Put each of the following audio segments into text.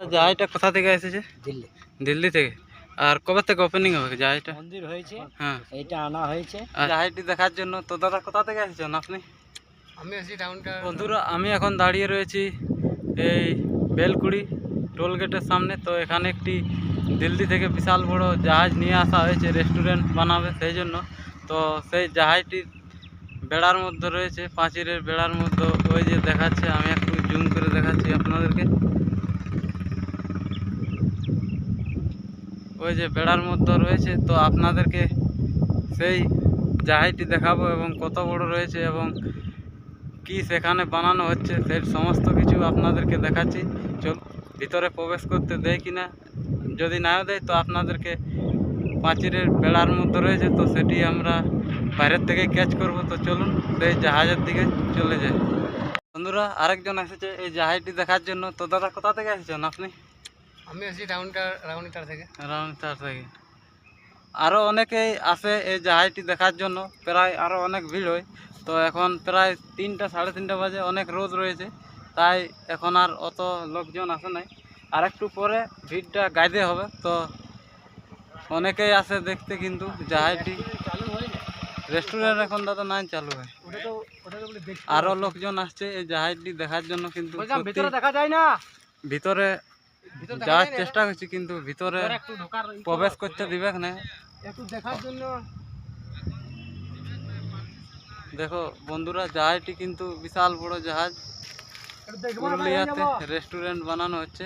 জাহাজটা কোথা থেকে এসেছে? দিল্লি। দিল্লি থেকে? আর কবে থেকে ওপেনিং হবে জাহাজটা মন্দির হয়েছে। হ্যাঁ। এইটা আনা হয়েছে। জাহাজটি দেখার জন্য তো দাদা কোথা থেকে এসেছেন আপনি? আমি আছি টাউনটা বন্ধুরা আমি এখন দাঁড়িয়ে রয়েছি এই বেলকুড়ি টোল গেটের সামনে। তো এখানে একটি দিল্লি থেকে বিশাল বড় জাহাজ নিয়ে আসা হয়েছে রেস্টুরেন্ট বানাবে সেই জন্য। তো সেই জাহাজটি বেড়ার মধ্যে রয়েছে পাঁচিরের বেড়ার মধ্যে। ওই যে দেখাচ্ছে আমি একটু জুম করে দেখাচ্ছি আপনাদেরকে। ওই যে বেড়ার মধ্যে রয়েছে, তো আপনাদেরকে সেই জাহাজটি দেখাবো এবং কত বড় রয়েছে এবং কি সেখানে বানানো হচ্ছে, সেই সমস্ত কিছু আপনাদেরকে দেখাচ্ছি। চল, ভিতরে প্রবেশ করতে দেয় কিনা, যদি নাও দেয় তো আপনাদেরকে পাঁচিরের বেড়ার মধ্যে রয়েছে, তো সেটি আমরা বাইরের থেকে ক্যাচ করব। তো চলুন, সেই জাহাজের দিকে চলে যাই। বন্ধুরা, আরেকজন এসেছে এই জাহাজটি দেখার জন্য। তো দাদা, কোথা থেকে এসেছেন আপনি? আমি আছি টাউনটা রাউনিটার থেকে। থেকে। আরও অনেকেই আসে এই জাহাজটি দেখার জন্য প্রায় আরও অনেক ভিড় হয়। তো এখন প্রায় তিনটা সাড়ে তিনটা বাজে অনেক রোদ রয়েছে। তাই এখন আর অত লোকজন আসে নাই। আর একটু পরে ভিড়টা গাইতে হবে। তো অনেকেই আসে দেখতে কিন্তু জাহাজটি। চালু হয় রেস্টুরেন্ট এখন দাদা নাই চালু হয়। আরও লোকজন আসছে এই জাহাজটি দেখার জন্য কিন্তু ভিতরে দেখা যায় না। ভিতরে যাওয়ার চেষ্টা করছি কিন্তু ভিতরে প্রবেশ করতে দিবে না। একটু দেখার জন্য। দেখো বন্ধুরা জাহাজটি কিন্তু বিশাল বড় জাহাজ। পুরুলিয়াতে রেস্টুরেন্ট বানানো হচ্ছে।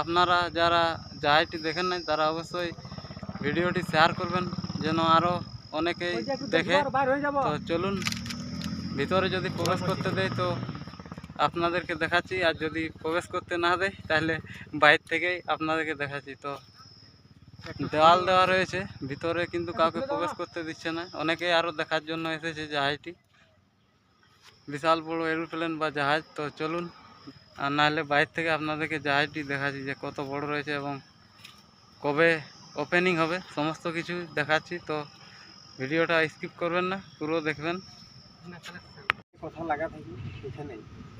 আপনারা যারা জাহাজটি দেখেন নাই তারা অবশ্যই ভিডিওটি শেয়ার করবেন যেন আরও অনেকেই দেখে। তো চলুন ভিতরে যদি প্রবেশ করতে দেয় তো আপনাদেরকে দেখাচ্ছি, আর যদি প্রবেশ করতে না দেয়, তাহলে বাইরে থেকেই আপনাদেরকে দেখাচ্ছি। তো দেওয়াল দেওয়া রয়েছে, ভিতরে কিন্তু কাউকে প্রবেশ করতে দিচ্ছে না। অনেকেই আরও দেখার জন্য এসেছে জাহাজটি। বিশাল বড় এরোপ্লেন বা জাহাজ, তো চলুন। আর নাহলে বাইরে থেকে আপনাদেরকে জাহাজটি দেখাচ্ছি যে কত বড় রয়েছে এবং কবে ওপেনিং হবে, সমস্ত কিছু দেখাচ্ছি। তো ভিডিওটা স্কিপ করবেন না, পুরো দেখবেন। কথা লাগা থাকবে এখানে।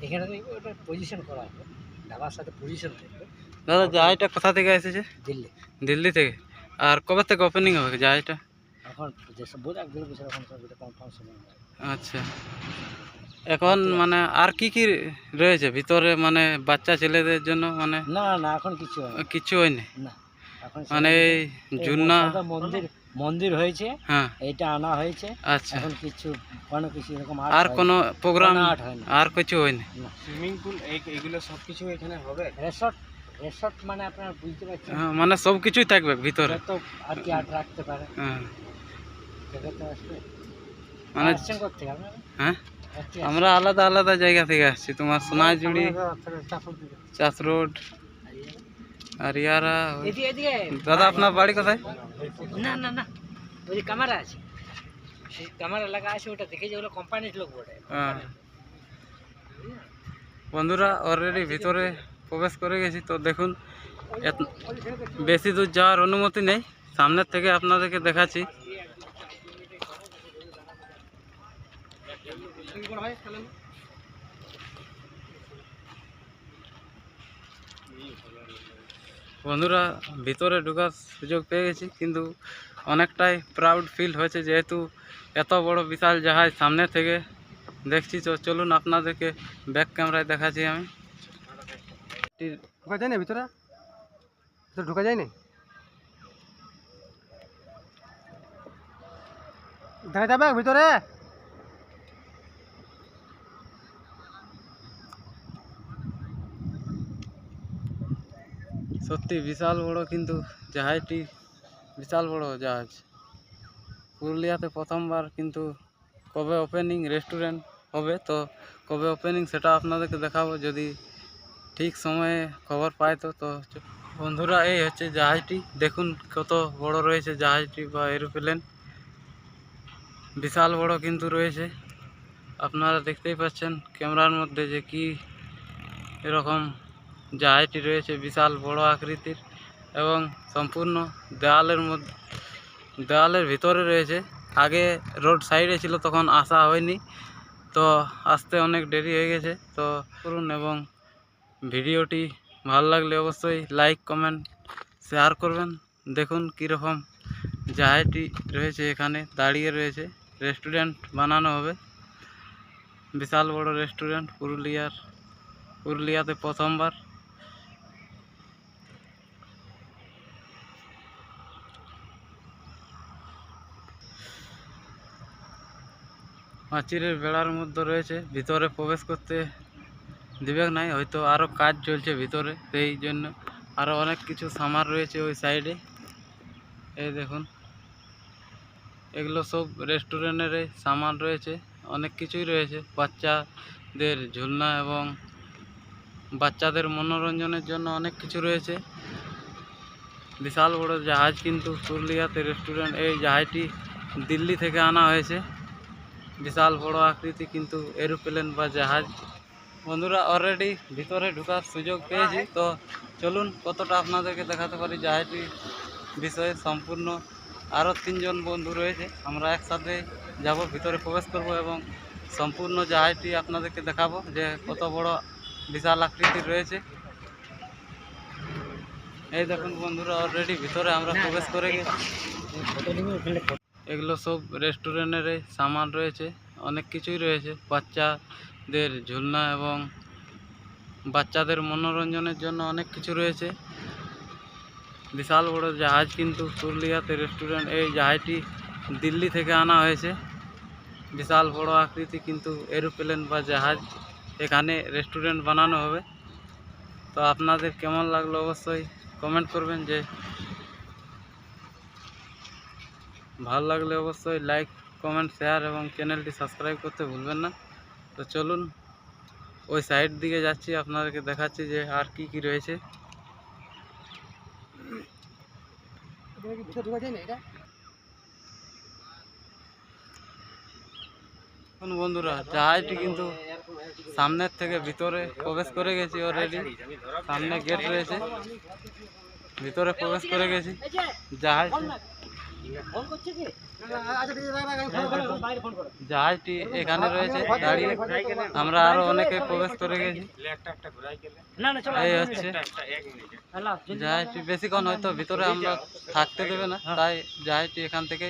এখানে দেখবে ওটা পজিশন করা হবে। ঢাবার সাথে পজিশন থাকবে। দাদা জাহাজটা কোথা থেকে এসেছে? দিল্লি। দিল্লি থেকে। আর কবে থেকে ওপেনিং হবে জাহাজটা এখন যেসব বোঝ এক দেড় বছর এখন সব এটা কনফার্ম সময়। আচ্ছা। এখন মানে আর কি কি রয়েছে? ভিতরে মানে বাচ্চা ছেলেদের জন্য মানে না না এখন কিছু হয়। কিছু হয়নি? না মানে এই এই জুন্না মন্দির মন্দির হয়েছে হ্যাঁ। এইটা আনা হয়েছে। আচ্ছা। এখন কিছু কোনো কিছু এরকম আর কোনো প্রোগ্রাম আর্ট হয় না। আর কিছু হয়নি সুইমিং পুল এগুলো সব কিছু এখানে হবে? রেসর্ট রেসর্ট মানে আপনারা বুঝতে পারছেন? হ্যাঁ, মানে সব কিছুই থাকবে ভিতরে। তো আর কি আর্ট রাখতে পারে। হ্যাঁ। মানে করতে হ্যাঁ? আমরা আলাদা আলাদা জায়গা থেকে আসছি। তোমার সোনাঝুড়ি চাষ রোড আর ইয়ারা ওই- এদিকে এদিকে দাদা আপনার বাড়ি কোথায় না না না ওই যে ক্যামেরা আছে সেই ক্যামেরা লাগা আছে ওটা দেখে যে ওগুলো কোম্পানির লোক বটে হ্যাঁ। বন্ধুরা অলরেডি ভিতরে প্রবেশ করে গেছি তো দেখুন এত- বেশি দূর যাওয়ার অনুমতি নেই সামনের থেকে আপনাদেরকে দেখাচ্ছি বন্ধুরা, ভিতরে ঢোকার সুযোগ পেয়ে গেছি, কিন্তু অনেকটাই প্রাউড ফিল হয়েছে যেহেতু এত বড় বিশাল জাহাজ সামনে থেকে দেখছি। তো চলুন আপনাদেরকে ব্যাক ক্যামেরায় দেখাচ্ছি আমি। ঢোকা যায় না ভিতরে? ভিতরে ঢোকা যায় না দেখা যাবে ভিতরে? সত্যি বিশাল বড় কিন্তু জাহাজটি বিশাল বড় জাহাজ। পুরুলিয়াতে প্রথমবার কিন্তু কবে ওপেনিং রেস্টুরেন্ট হবে, তো কবে ওপেনিং সেটা আপনাদেরকে দেখাবো। যদি ঠিক সময়ে খবর পাই তো তো বন্ধুরা, এই হচ্ছে জাহাজটি। দেখুন কত বড় রয়েছে জাহাজটি বা এরোপ্লেন বিশাল বড় কিন্তু রয়েছে। আপনারা দেখতেই পাচ্ছেন ক্যামেরার মধ্যে যে কি এরকম জাহাজটি রয়েছে বিশাল বড় আকৃতির এবং সম্পূর্ণ দেওয়ালের মধ্যে দেওয়ালের ভিতরে রয়েছে। আগে রোড সাইডে ছিল, তখন আসা হয়নি। তো আসতে অনেক দেরি হয়ে গেছে। তো করুন এবং ভিডিওটি ভালো লাগলে অবশ্যই লাইক, কমেন্ট, শেয়ার করবেন। দেখুন কীরকম জাহাজটি রয়েছে এখানে, দাঁড়িয়ে রয়েছে। রেস্টুরেন্ট বানানো হবে। বিশাল বড় রেস্টুরেন্ট পুরুলিয়ার, পুরুলিয়াতে প্রথমবার। পাঁচিরের বেড়ার মধ্যে রয়েছে। ভিতরে প্রবেশ করতে দিবে নাই, হয়তো আরও কাজ চলছে ভিতরে, সেই জন্য আরও অনেক কিছু সামান রয়েছে ওই সাইডে এই দেখুন, এগুলো সব রেস্টুরেন্টের সামান রয়েছে, অনেক কিছুই রয়েছে। বাচ্চাদের ঝুলনা এবং বাচ্চাদের মনোরঞ্জনের জন্য অনেক কিছু রয়েছে। বিশাল বড় জাহাজ কিন্তু পুরুলিয়াতে রেস্টুরেন্ট এই জাহাজটি দিল্লি থেকে আনা হয়েছে। বিশাল বড় আকৃতি কিন্তু এরোপ্লেন বা জাহাজ। বন্ধুরা অলরেডি ভিতরে ঢোকার সুযোগ পেয়েছি। তো চলুন, কতটা আপনাদেরকে দেখাতে পারি জাহাজটির বিষয়ে সম্পূর্ণ। আরও তিনজন বন্ধু রয়েছে। আমরা একসাথে যাব, ভিতরে প্রবেশ করব এবং সম্পূর্ণ জাহাজটি আপনাদেরকে দেখাবো যে কত বড় বিশাল আকৃতির রয়েছে। এই দেখুন বন্ধুরা অলরেডি ভিতরে আমরা প্রবেশ করে গেছি। এগুলো সব রেস্টুরেন্টের সামান রয়েছে, অনেক কিছুই রয়েছে। বাচ্চাদের ঝুলনা এবং বাচ্চাদের মনোরঞ্জনের জন্য অনেক কিছু রয়েছে। বিশাল বড় জাহাজ কিন্তু পুরুলিয়াতে রেস্টুরেন্ট, এই জাহাজটি দিল্লি থেকে আনা হয়েছে। বিশাল বড় আকৃতি কিন্তু এরোপ্লেন বা জাহাজ এখানে রেস্টুরেন্ট বানানো হবে। তো আপনাদের কেমন লাগল অবশ্যই কমেন্ট করবেন যে ভালো লাগলে অবশ্যই লাইক কমেন্ট শেয়ার এবং চ্যানেলটি সাবস্ক্রাইব করতে ভুলবেন না। তো চলুন, ওই সাইড দিকে যাচ্ছি, আপনাদেরকে দেখাচ্ছি যে আর কি কি রয়েছে। বন্ধুরা, জাহাজটি কিন্তু সামনের থেকে ভিতরে প্রবেশ করে গেছি অলরেডি সামনে গেট রয়েছে। ভিতরে প্রবেশ করে গেছি। জাহাজ জাহাজটি এখানে রয়েছে দাঁড়িয়ে আমরা আরও অনেকে প্রবেশ করে গেছি। না না চলো এই হচ্ছে। জাহাজটি বেশিক্ষণ হয়তো ভিতরে আমরা থাকতে দেবে না তাই জাহাজটি এখান থেকে